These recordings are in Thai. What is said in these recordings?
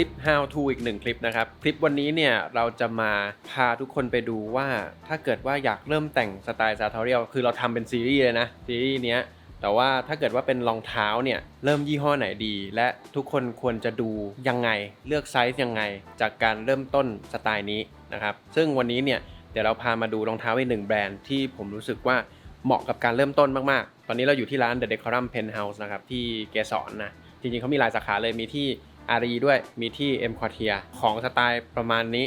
คลิป how to อีกหนึ่งคลิปนะครับ คลิปวันนี้เนี่ยเราจะมาพาทุกคนไปดูว่าถ้าเกิดว่าอยากเริ่มแต่งสไตล์ซาทอเรียลคือเราทำเป็นซีรีส์เลยนะ ซีรีส์เนี้ยแต่ว่าถ้าเกิดว่าเป็นรองเท้าเนี่ย เริ่มยี่ห้อไหนดี และทุกคนควรจะดูยังไงเลือกไซส์ยังไง จากการเริ่มต้นสไตล์นี้นะครับ ซึ่งวันนี้เนี่ยเดี๋ยวเราพามาดูรองเท้าอีกหนึ่งแบรนด์ที่ผมรู้สึกว่าเหมาะกับการเริ่มต้นมาก ๆ ตอนนี้เราอยู่ที่ร้าน The Decorum Penthouse นะครับที่เกสรนะจริง ๆเขามีหลายสาขาเลยมีที่ อารีด้วยมีที่ M Quartier ของสไตล์ประมาณนี้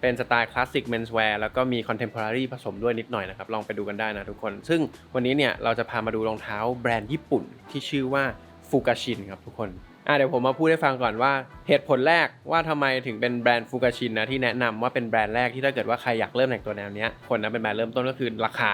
เป็นสไตล์คลาสสิกเมนส์แวร์แล้วก็มีคอนเทมพอรารีผสมด้วยนิดหน่อยนะครับ ลองไปดูกันได้นะทุกคน ซึ่งวันนี้เนี่ยเราจะพามาดูรองเท้าแบรนด์ญี่ปุ่นที่ชื่อว่าฟูกาชินครับทุกคนอะเดี๋ยวผมมาพูดให้ฟังก่อนว่าเหตุผลแรกว่าทำไมถึงเป็นแบรนด์ฟูกาชินนะที่แนะนำว่าเป็นแบรนด์แรกที่ถ้าเกิดว่าใครอยากเริ่มแต่งตัวแนวเนี้ยคนนะเป็นแบรนด์เริ่มต้นก็คือราคา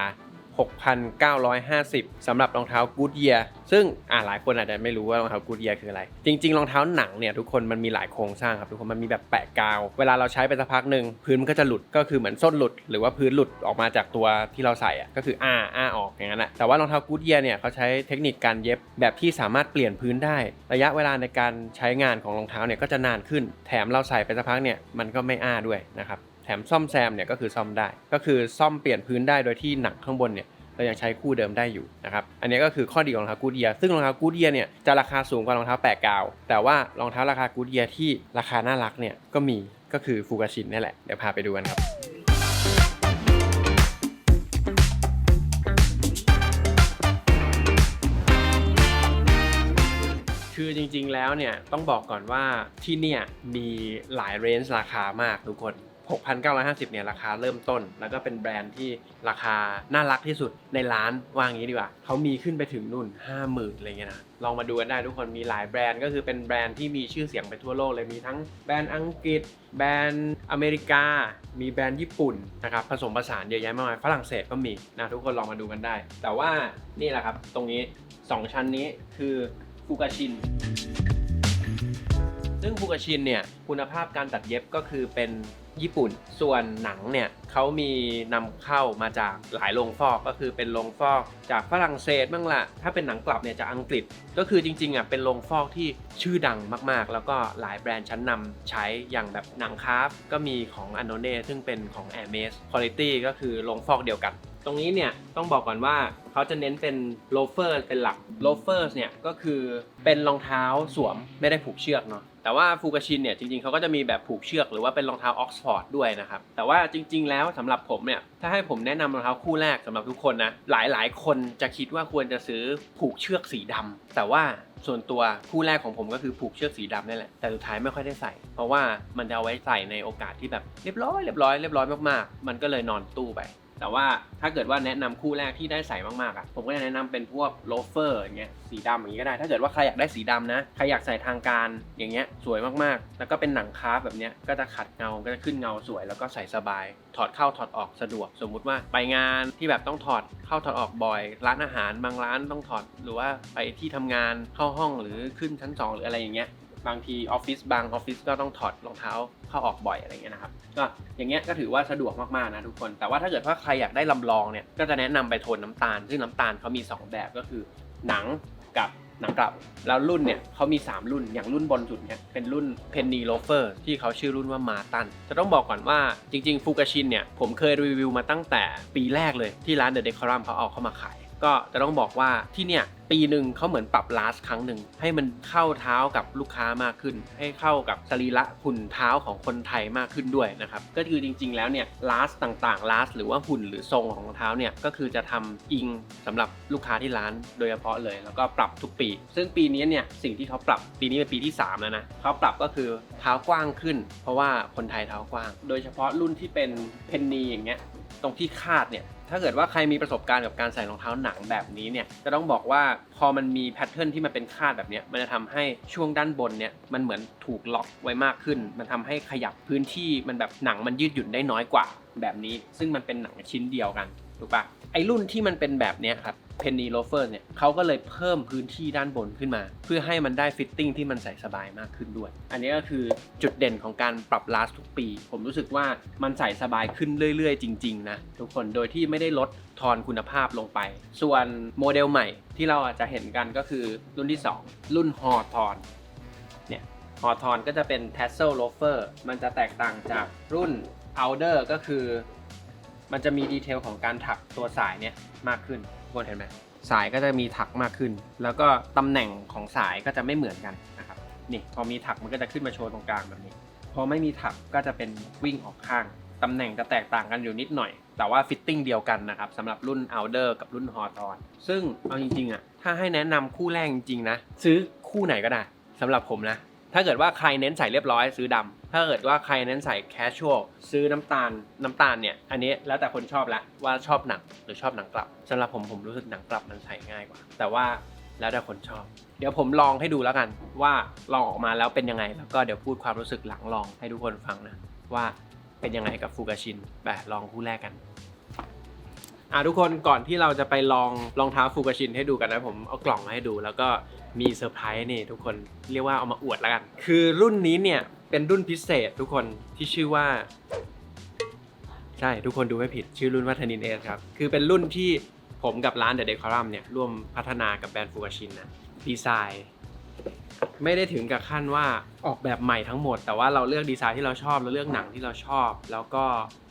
6,950สำหรับรองเท้า Goodyear ซึ่งอ่าหลายคนอาจจะไม่รู้ว่ารองเท้า Goodyear คืออะไร จริง ๆ รองเท้าหนังเนี่ยทุกคนมันมีหลายโครงสร้างครับทุกคนมันมีแบบแปะกาว เวลาเราใช้ไปสักพักหนึ่งพื้นมันก็จะหลุดก็คือเหมือนส้นหลุด หรือว่าพื้นหลุดออกมาจากตัวที่เราใส่อะก็คืออ้าอ้าออกอย่างนั้นแหละแต่ว่ารองเท้า Goodyear เนี่ยเขาใช้เทคนิคการเย็บแบบที่สามารถเปลี่ยนพื้นได้ ระยะเวลาในการใช้งานของรองเท้าเนี่ยก็จะนานขึ้น แถมเราใส่ไปสักพักเนี่ยมันก็ไม่อ้าด้วยนะครับ ถมซ่อมแซมเนี่ยก็คือซ่อมได้ ก็คือซ่อมเปลี่ยนพื้นได้โดยที่หนักข้างบนเนี่ยเรายังใช้คู่เดิมได้อยู่นะครับ อันนี้ก็คือข้อดีของรองเท้ากูดเยียซึ่งรองเท้ากูดเยียเนี่ยจะราคาสูงกว่ารองเท้าแปะกาว แต่ว่ารองเท้าราคากูดเยียที่ราคาน่ารักเนี่ยก็มีก็คือฟูกาชินนี่แหละ เดี๋ยวพาไปดูกันครับคือจริงๆแล้วเนี่ยต้องบอกก่อนว่าที่เนี่ยมีหลายเรนจ์ราคามากทุกคน 6,950เนี่ยราคาเริ่มต้น แล้วก็เป็นแบรนด์ที่ราคาน่ารักที่สุดในร้านว่างี้ดีกว่าเขามีขึ้นไปถึงนู่น 50,000อะไรเงี้ยนะลองมาดูกันได้ทุกคนมีหลายแบรนด์ก็คือเป็นแบรนด์ที่มีชื่อเสียงไปทั่วโลกเลยมีทั้งแบรนด์อังกฤษ แบรนด์อเมริกา มีแบรนด์ญี่ปุ่นนะครับผสมผสานเยอะแยะมากมายฝรั่งเศสก็มีนะทุกคนลองมาดูกันได้ แต่ว่านี่แหละครับตรงนี้สองชั้นนี้คือฟูกาชินซึ่งฟูกาชินเนี่ยคุณภาพการตัดเย็บก็คือเป็นญี่ปุ่น ส่วนหนังเนี่ยเขามีนำเข้ามาจากหลายโรงฟอกก็คือเป็นโรงฟอกจากฝรั่งเศสบ้างละถ้าเป็นหนังกลับเนี่ยจากอังกฤษ ก็คือจริงๆอะเป็นโรงฟอกที่ชื่อดังมากๆ แล้วก็หลายแบรนด์ชั้นนำใช้อย่างแบบหนังคราฟก็มีของอันโนเน่ซึ่งเป็นของ a i r m e s Quality ก็คือโรงฟอกเดียวกัน ตรงนี้เนี่ยต้องบอกก่อนว่าเขาจะเน้นเป็นโลเฟอร์เป็นหลักโลเฟอร์เนี่ยก็คือเป็นรองเท้าสวมไม่ได้ผูกเชือกเนาะ แต่ว่าฟูกาชินเนี่ยจริงๆเขาก็จะมีแบบผูกเชือกหรือว่าเป็นรองเท้าออกซฟอร์ดด้วยนะครับแต่ว่าจริง ๆ แล้วสำหรับผมเนี่ยถ้าให้ผมแนะนำรองเท้าคู่แรกสำหรับทุกคนนะหลายๆ คนจะคิดว่าควรจะซื้อผูกเชือกสีดำแต่ว่าส่วนตัวคู่แรกของผมก็คือผูกเชือกสีดำนี่แหละแต่สุดท้ายไม่ค่อยได้ใส่ เพราะว่ามันจะเอาไว้ใส่ในโอกาสที่แบบเรียบร้อยเรียบร้อยเรียบร้อยมากๆ มันก็เลยนอนตู้ไป แต่ว่าถ้าเกิดว่าแนะนำคู่แรกที่ได้ใส่มากๆอะผมก็จะแนะนำเป็นพวกโลเฟอร์อย่างเงี้ยสีดำอย่างงี้ก็ได้ ถ้าเกิดว่าใครอยากได้สีดำนะใครอยากใส่ทางการอย่างเงี้ยสวยมากๆ แล้วก็เป็นหนังคราฟแบบเนี้ยก็จะขัดเงาก็จะขึ้นเงาสวย แล้วก็ใส่สบาย ถอดเข้าถอดออกสะดวก สมมุติว่าไปงานที่แบบต้องถอดเข้าถอดออกบ่อย ร้านอาหารบางร้านต้องถอด หรือว่าไปที่ทำงานเข้าห้องหรือขึ้นชั้นสองหรืออะไรอย่างเงี้ย บางทีออฟฟิศบางออฟฟิศก็ต้องถอดรองเท้าเข้าออกบ่อยอะไรเงี้ยนะครับก็อย่างเงี้ยก็ถือว่าสะดวกมากๆนะทุกคน แต่ว่าถ้าเกิดว่าใครอยากได้ลำลองเนี่ยก็จะแนะนำไปโทนน้ำตาล ซึ่งน้ำตาลเขามี 2 แบบก็คือหนังกับหนังกลับ แล้วรุ่นเนี่ยเขามี 3 รุ่นอย่างรุ่นบนสุดเนี่ยเป็นรุ่น Penny Loafer ที่เขาชื่อรุ่นว่ามาตันจะต้องบอกก่อนว่าจริง ๆ ฟูกาชินเนี่ยผมเคยรีวิวมาตั้งแต่ปีแรกเลยที่ร้าน The Decorum เขาเอาเข้ามาขาย ก็จะต้องบอกว่าที่เนี่ยปีหนึ่งเขาเหมือนปรับลาสครั้งหนึ่งให้มันเข้าเท้ากับลูกค้ามากขึ้น ให้เข้ากับสรีระหุ่นเท้าของคนไทยมากขึ้นด้วยนะครับก็คือจริง ๆ แล้วเนี่ยลาสต่างๆลาสหรือว่าหุ่นหรือทรงของรองเท้าเนี่ยก็คือจะทำอิงสำหรับลูกค้าที่ร้านโดยเฉพาะเลย แล้วก็ปรับทุกปี ซึ่งปีนี้เนี่ยสิ่งที่เขาปรับปีนี้เป็นปีที่สามแล้วนะเขาปรับก็คือเท้ากว้างขึ้น เพราะว่าคนไทยเท้ากว้าง โดยเฉพาะรุ่นที่เป็นเพนนีอย่างเงี้ยตรงที่คาดเนี่ย ถ้าเกิดว่าใครมีประสบการณ์กับการใส่รองเท้าหนังแบบนี้เนี่ยจะต้องบอกว่าพอมันมีแพทเทิร์นที่มันเป็นคาดแบบนี้มันจะทำให้ช่วงด้านบนเนี่ยมันเหมือนถูกล็อกไว้มากขึ้น มันทำให้ขยับพื้นที่มันแบบหนังมันยืดหยุ่นได้น้อยกว่าแบบนี้ ซึ่งมันเป็นหนังชิ้นเดียวกันถูกปะไอรุ่นที่มันเป็นแบบเนี้ยครับ เพนนีโลเฟอร์เนี่ยเขาก็เลยเพิ่มพื้นที่ด้านบนขึ้นมา เพื่อให้มันได้ฟิตติ้งที่มันใส่สบายมากขึ้นด้วย อันนี้ก็คือจุดเด่นของการปรับลาสทุกปี ผมรู้สึกว่ามันใส่สบายขึ้นเรื่อยๆ จริงๆนะทุกคนโดยที่ไม่ได้ลดทอนคุณภาพลงไป ส่วนโมเดลใหม่ที่เราอาจจะเห็นกันก็คือรุ่นที่ 2 รุ่นฮอทอนเนี่ยฮอทอนก็จะเป็น Tassel Loafer มันจะแตกต่างจากรุ่น Outer ก็คือ มันจะมีดีเทลของการถักตัวสายเนี่ยมากขึ้น คนเห็นไหมสายก็จะมีถักมากขึ้น แล้วก็ตำแหน่งของสายก็จะไม่เหมือนกันนะครับนี่พอมีถักมันก็จะขึ้นมาโชว์ตรงกลางแบบนี้ พอไม่มีถักก็จะเป็นวิ่งออกข้างตำแหน่งจะแตกต่างกันอยู่นิดหน่อย แต่ว่าฟิตติ้งเดียวกันนะครับสำหรับรุ่น Outer กับรุ่น h a w t h o r n ซึ่งเอาจริงๆอะถ้าให้แนะนำคู่แรกจริงๆนะ ซื้อคู่ไหนก็ได้สำหรับผมนะ ถ้าเกิดว่าใครเน้นใส่เรียบร้อยซื้อดำถ้าเกิดว่าใครเน้นใส่แคชชวลซื้อน้ำตาลน้ำตาลเนี่ย อันนี้แล้วแต่คนชอบละว่าชอบหนังหรือชอบหนังกลับสำหรับผมผมรู้สึกหนังกลับมันใส่ง่ายกว่า แต่ว่าแล้วแต่คนชอบ เดี๋ยวผมลองให้ดูแล้วกันว่าลองออกมาแล้วเป็นยังไง แล้วก็เดี๋ยวพูดความรู้สึกหลังลองให้ทุกคนฟังนะว่าเป็นยังไงกับฟูกาชินไปลองคู่แรกกัน อะทุกคนก่อนที่เราจะไปลองรองเท้าฟูกาชินให้ดูกันนะผมเอากล่องมาให้ดู แล้วก็มีเซอร์ไพรส์นี่ทุกคนเรียกว่าเอามาอวดแล้วกัน คือรุ่นนี้เนี่ยเป็นรุ่นพิเศษทุกคนที่ชื่อว่า ใช่ทุกคนดูไม่ผิดชื่อรุ่นวัฒนินเอสครับ คือเป็นรุ่นที่ผมกับร้านเดอะเดคอรัมเนี่ยร่วมพัฒนากับแบรนด์ฟูกาชินนะดีไซน์ ไม่ได้ถึงกับขั้นว่าออกแบบใหม่ทั้งหมด แต่ว่าเราเลือกดีไซน์ที่เราชอบเราเลือกหนังที่เราชอบ แล้วก็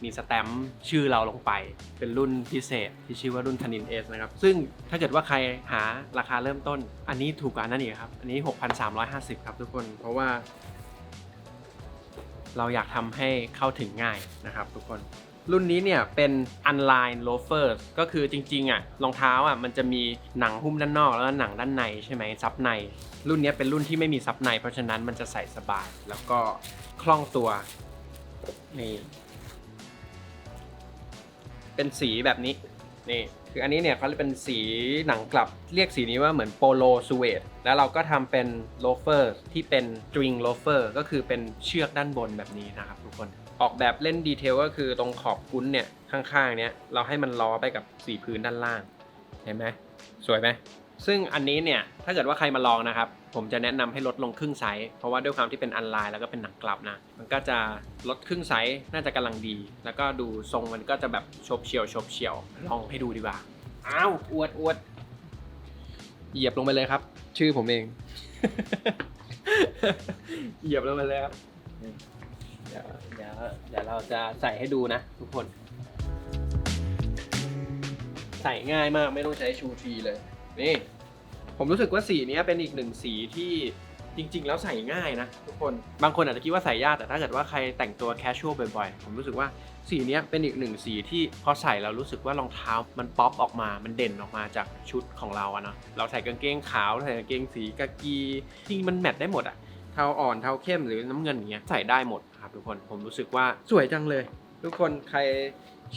มีสแตมป์ชื่อเราลงไป เป็นรุ่นพิเศษ ที่ชื่อว่ารุ่นธนินเอสนะครับ ซึ่งถ้าเกิดว่าใครหาราคาเริ่มต้น อันนี้ถูกกว่านั้นอีกครับ อันนี้ 6,350 ครับทุกคนเพราะว่า เราอยากทำให้เข้าถึงง่ายนะครับทุกคน รุ่นนี้เนี่ยเป็น unline loafers ก็คือจริงๆอะรองเท้าอะมันจะมีหนังหุ้มด้านนอกแล้วก็หนังด้านในใช่ไหมซับใน รุ่นนี้เป็นรุ่นที่ไม่มีซับใน เพราะฉะนั้นมันจะใส่สบายแล้วก็คล่องตัวนี่เป็นสีแบบนี้นี่คืออันนี้เนี่ยเขาเรียกเป็นสีหนังกลับเรียกสีนี้ว่าเหมือนโปโลสเวดแล้วเราก็ทำเป็นโลเฟอร์ที่เป็น string loafer ก็คือเป็นเชือกด้านบนแบบนี้นะครับทุกคน ออกแบบเล่นดีเทลก็คือตรงขอบกุ้นเนี่ยข้างๆ เนี้ยเราให้มันล้อไปกับสีพื้นด้านล่าง เห็นไหมสวยไหมซึ่งอันนี้เนี่ยถ้าเกิดว่าใครมาลองนะครับ ผมจะแนะนำให้ลดลงครึ่งไซส์เพราะว่าด้วยความที่เป็นอันไลน์แล้วก็เป็นหนังกลับนะ มันก็จะลดครึ่งไซส์น่าจะกำลังดี แล้วก็ดูทรงมันก็จะแบบชบเฉียวชบเฉียวลองให้ดูดีกว่าอ้าวอวดอวดเหยียบลงไปเลยครับ ชื่อผมเองเหยียบลงไปเลยครับ เดี๋ยวเดี๋ยวเดี๋ยวเราจะใส่ให้ดูนะ ทุกคน ใส่ง่ายมากไม่ต้องใช้ชูทรีเลย นี่ ผมรู้สึกว่าสีนี้เป็นอีกหนึ่งสีที่จริง ๆ แล้วใส่ง่ายนะ ทุกคนบางคนอาจจะคิดว่าใส่ยากแต่ถ้าเกิดว่าใครแต่งตัวแคชชวลบ่อยๆ ผมรู้สึกว่าสีนี้เป็นอีกหนึ่งสีที่พอใส่เรารู้สึกว่ารองเท้ามันป๊อปออกมามันเด่นออกมาจากชุดของเราอะเนาะเราใส่กางเกงขาวใส่กางเกงสีกากีจริงมันแมทได้หมดอะเทาอ่อนเทาเข้มหรือน้ำเงินอย่างเงี้ยใส่ได้หมด ครับทุกคนผมรู้สึกว่าสวยจังเลย ทุกคนใคร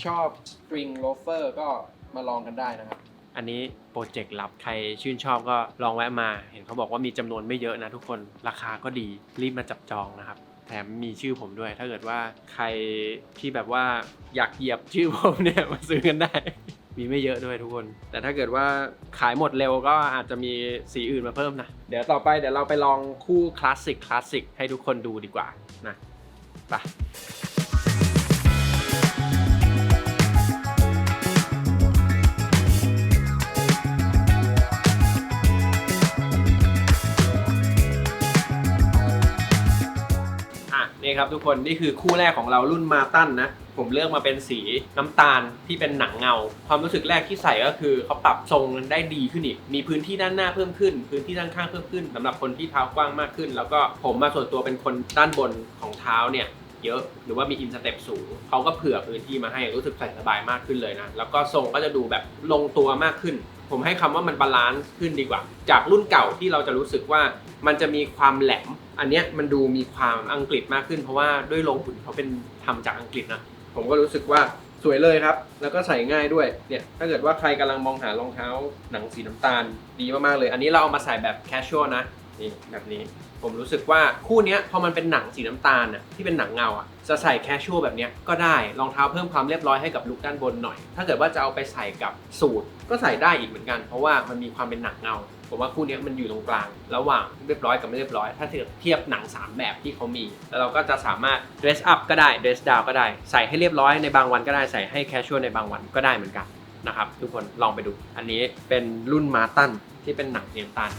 ชอบ string loafer ก็มาลองกันได้นะครับ อันนี้โปรเจกต์ลับใครชื่นชอบก็ลองแวะมา เห็นเขาบอกว่ามีจำนวนไม่เยอะนะทุกคนราคาก็ดีรีบมาจับจองนะครับ แถมมีชื่อผมด้วย ถ้าเกิดว่าใครที่แบบว่าอยากเหยียบชื่อผมเนี่ยมาซื้อกันได้ มีไม่เยอะด้วยทุกคน แต่ถ้าเกิดว่าขายหมดเร็วก็อาจจะมีสีอื่นมาเพิ่มนะ เดี๋ยวต่อไปเดี๋ยวเราไปลองคู่คลาสสิกคลาสสิกให้ทุกคนดูดีกว่านะ ไนี่ครับทุกคนนี่คือคู่แรกของเรารุ่นมาตันนะ ผมเลือกมาเป็นสีน้ำตาลที่เป็นหนังเงา ความรู้สึกแรกที่ใส่ก็คือเขาปรับทรงได้ดีขึ้นอีก มีพื้นที่ด้านหน้าเพิ่มขึ้น พื้นที่ด้านข้างเพิ่มขึ้นสำหรับคนที่เท้ากว้างมากขึ้น แล้วก็ผมมาส่วนตัวเป็นคนด้านบนของเท้าเนี่ยเยอะหรือว่ามีอินสเต็ปสูงเขาก็เผื่อพื้นที่มาให้รู้สึกใส่สบายมากขึ้นเลยนะ แล้วก็ทรงก็จะดูแบบลงตัวมากขึ้น ผมให้คำว่ามันบาลานซ์ขึ้นดีกว่า จากรุ่นเก่าที่เราจะรู้สึกว่ามันจะมีความแหลม อันเนี้ยมันดูมีความอังกฤษมากขึ้น เพราะว่าด้วยโรงหุ่นเขาเป็นทำจากอังกฤษนะผมก็รู้สึกว่าสวยเลยครับ แล้วก็ใส่ง่ายด้วยเนี่ยถ้าเกิดว่าใครกำลังมองหารองเท้าหนังสีน้ำตาลดีมากๆเลย อันนี้เราเอามาใส่แบบแคชชวลนะนี่แบบนี้ผมรู้สึกว่าคู่นี้พอมันเป็นหนังสีน้ำตาลน่ะที่เป็นหนังเงาอะจะใส่แคชชวลแบบนี้ก็ได้รองเท้าเพิ่มความเรียบร้อยให้กับลุคด้านบนหน่อย ถ้าเกิดว่าจะเอาไปใส่กับสูทก็ใส่ได้อีกเหมือนกัน เพราะว่ามันมีความเป็นหนังเงา ผมว่าคู่นี้มันอยู่ตรงกลาง ระหว่างเรียบร้อยกับไม่เรียบร้อย ถ้าเทียบเทียบหนัง 3 แบบที่เขามี แล้วเราก็จะสามารถ dress up ก็ได้ dress down ก็ได้ ใส่ให้เรียบร้อยในบางวันก็ได้ใส่ให้ casual ในบางวันก็ได้เหมือนกันนะครับทุกคนลองไปดู อันนี้เป็นรุ่นมาตันที่เป็นหนังเนียมตัน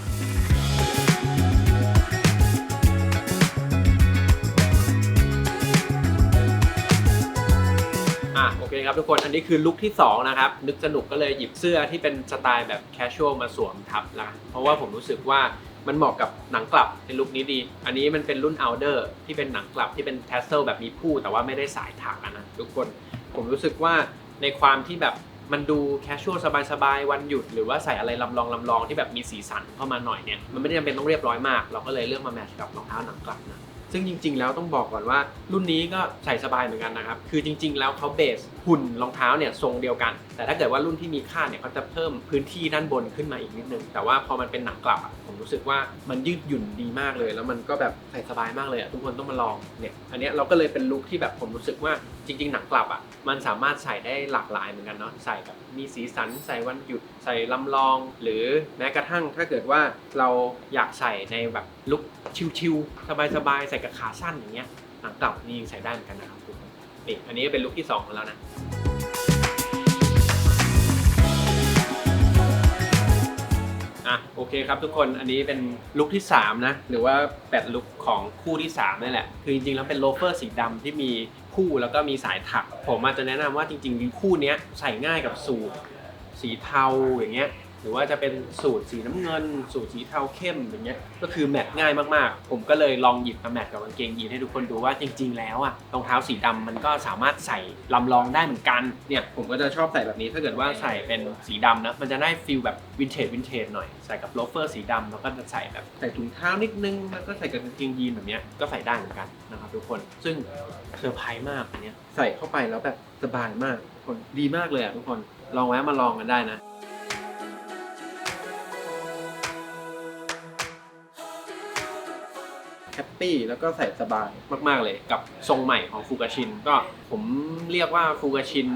อะโอเคครับทุกคนอันนี้คือลุคที่2นะครับนึกสนุกก็เลยหยิบเสื้อที่เป็นสไตล์แบบแคชชวลมาสวมทับละเพราะว่าผมรู้สึกว่ามันเหมาะกับหนังกลับในลุคนี้ดี อันนี้มันเป็นรุ่น Outer ที่เป็นหนังกลับที่เป็นแทสเซลแบบมีผู้แต่ว่าไม่ได้สายถักนะทุกคนผมรู้สึกว่าในความที่แบบมันดูแคชชวลสบายๆ วันหยุด หรือว่าใส่อะไรลำลองลำลองที่แบบมีสีสันเข้ามาหน่อยเนี่ยมันไม่ได้จำเป็นต้องเรียบร้อยมาก เราก็เลยเลือกมาแมทช์กับรองเท้าหนังกลับนะ ซึ่งจริง ๆ แล้วต้องบอกก่อนว่ารุ่นนี้ก็ใส่สบายเหมือนกันนะครับ คือจริง ๆ แล้วเขาเบสหุ่นรองเท้าเนี่ยทรงเดียวกัน แต่ถ้าเกิดว่ารุ่นที่มีค่าเนี่ยเขาจะเพิ่มพื้นที่ด้านบนขึ้นมาอีกนิดนึง แต่ว่าพอมันเป็นหนังกลับอะผมรู้สึกว่ามันยืดหยุ่นดีมากเลย แล้วมันก็แบบใส่สบายมากเลยอะทุกคนต้องมาลองเนี่ยอันนี้เราก็เลยเป็นลุคที่แบบผมรู้สึกว่าจริง ๆ หนังกลับอะมันสามารถใส่ได้หลากหลายเหมือนกันเนาะใส่แบบมีสีสันใส่วันหยุดใส่ลำลอง หรือแม้กระทั่งถ้าเกิดว่าเราอยากใส่ในแบบลุคชิลๆสบายๆใส่กับขาสั้นอย่างเงี้ยหนังกลับนี่ยังใส่ได้เหมือนกันนะครับ นี่อันนี้ก็เป็นลุคที่2ของเรานะ อะโอเคครับทุกคนอันนี้เป็นลุคที่3นะหรือว่าแปดลุคของคู่ที่3นี่แหละ คือจริงๆแล้วเป็นโลเฟอร์สีดำที่มีคู่แล้วก็มีสายถัก ผมอาจจะแนะนำว่าจริงๆคู่เนี้ยใส่ง่ายกับสูทสีเทาอย่างเงี้ย หรือว่าจะเป็นสูตรสีน้ำเงิน สูตรสีเทาเข้มอย่างเงี้ยก็คือแมทง่ายมากๆ ผมก็เลยลองหยิบมาแมทกับกางเกงยีนให้ทุกคนดูว่าจริง ๆ แล้วอะรองเท้าสีดำมันก็สามารถใส่ลำลองได้เหมือนกันเนี่ยผมก็จะชอบใส่แบบนี้ถ้าเกิดว่าใส่เป็นสีดำนะมันจะได้ฟีลแบบวินเทจวินเทจหน่อยใส่กับโลเฟอร์สีดำแล้วก็จะใส่แบบใส่ถุงเท้านิดนึงแล้วก็ใส่กับกางเกงยีนแบบเนี้ยก็ใส่ได้เหมือนกันนะครับทุกคนซึ่งเซอร์ไพรส์มากอันเนี้ยใส่เข้าไปแล้วแบบสบายมากคนดีมากเลยอะทุกคนลองแวะมาลองกันได้นะ ตี้ แล้วก็ใส่สบายมาก ๆเลยกับทรงใหม่ของฟูกาชินก็ ผมเรียกว่าฟูกาชิน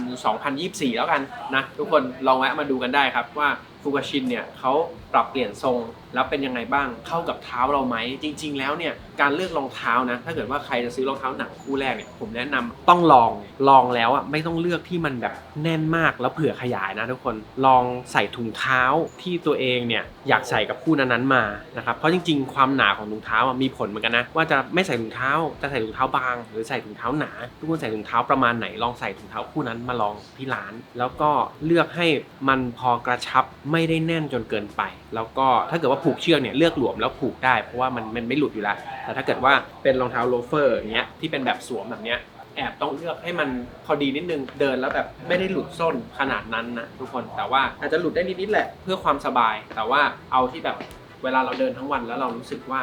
2024 แล้วกันนะทุกคนลองแวะมาดูกันได้ครับว่าฟูกาชินเนี่ยเขาปรับเปลี่ยนทรงแล้วเป็นยังไงบ้างเข้ากับเท้าเราไหมจริง ๆ แล้วเนี่ยการเลือกรองเท้านะถ้าเกิดว่าใครจะซื้อรองเท้าหนังคู่แรกเนี่ยผมแนะนำต้องลองลองแล้วอะไม่ต้องเลือกที่มันแบบแน่นมากแล้วเผื่อขยายนะทุกคนลองใส่ถุงเท้าที่ตัวเองเนี่ยอยากใส่กับคู่นั้นๆมานะครับเพราะจริง ๆ ความหนาของถุงเท้าอะมีผลเหมือนกันนะว่าจะไม่ใส่ถุงเท้าจะใส่ถุงเท้าบาง หรือใส่ถุงเท้าหนา ทุกคนใส่ถุงเท้าประมาณไหนลองใส่ถุงเท้าคู่นั้นมาลองที่ร้าน แล้วก็เลือกให้มันพอกระชับไม่ได้แน่นจนเกินไป แล้วก็ถ้าเกิดว่าผูกเชือกเนี่ยเลือกหลวมแล้วผูกได้เพราะว่ามันมันไม่หลุดอยู่แล้วแต่ถ้าเกิดว่าเป็นรองเท้าโลเฟอร์อย่างเงี้ยที่เป็นแบบสวมแบบเนี้ยแอบต้องเลือกให้มันพอดีนิดนึงเดินแล้วแบบไม่ได้หลุดส้นขนาดนั้นนะทุกคนแต่ว่าอาจจะหลุดได้นิดๆแหละเพื่อความสบาย แต่ว่าเอาที่แบบเวลาเราเดินทั้งวันแล้วเรารู้สึกว่า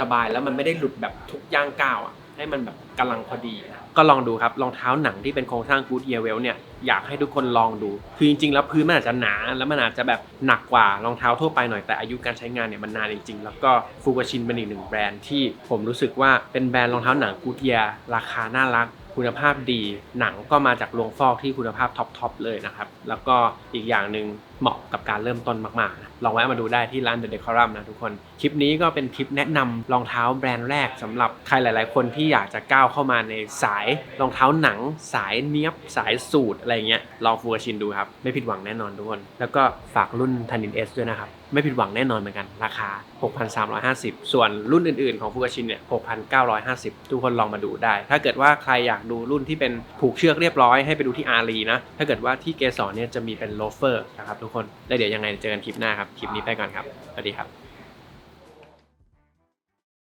สบายแล้วมันไม่ได้หลุดแบบทุกย่างก้าวอะให้มันแบบกำลังพอดีนะ ก็ลองดูครับรองเท้าหนังที่เป็นโครงสร้างกูดเยเวลเนี่ยอยากให้ทุกคนลองดู คือจริงๆ แล้วพื้นมันอาจจะหนาแล้วมันอาจจะแบบหนักกว่ารองเท้าทั่วไปหน่อยแต่อายุการใช้งานเนี่ยมันนานจริงๆ แล้วก็ฟูกาชินเป็นอีกหนึ่งแบรนด์ที่ผมรู้สึกว่าเป็นแบรนด์รองเท้าหนังกูดเยราคาน่ารักคุณภาพดี หนังก็มาจากโรงฟอกที่คุณภาพท็อปๆเลยนะครับ แล้วก็อีกอย่างหนึ่ง เหมาะกับการเริ่มต้นมากๆนะลองแวะมาดูได้ที่ร้าน The Decorum นะทุกคน คลิปนี้ก็เป็นคลิปแนะนำรองเท้าแบรนด์แรกสำหรับใครหลาย ๆ คนที่อยากจะก้าวเข้ามาในสายรองเท้าหนัง สายเนี้ยบ สายสูทอะไรเงี้ย ลองฟูกชินดูครับ ไม่ผิดหวังแน่นอนทุกคน แล้วก็ฝากรุ่นทันินเอสด้วยนะครับ ไม่ผิดหวังแน่นอนเหมือนกัน ราคา 6,350 ส่วนรุ่นอื่น ๆ ของฟูกาชินเนี่ย 6,950 ทุกคนลองมาดูได้ ถ้าเกิดว่าใครอยากดูรุ่นที่เป็นผูกเชือกเรียบร้อยให้ไปดูที่อารีนะ ถ้าเกิดว่าที่เกสรเนี่ยจะมีเป็นโลเฟอร์นะครับทุกคน แล้วเดี๋ยวยังไงเจอกันคลิปหน้าครับ คลิปนี้ไปก่อนครับ สวัสดีครับ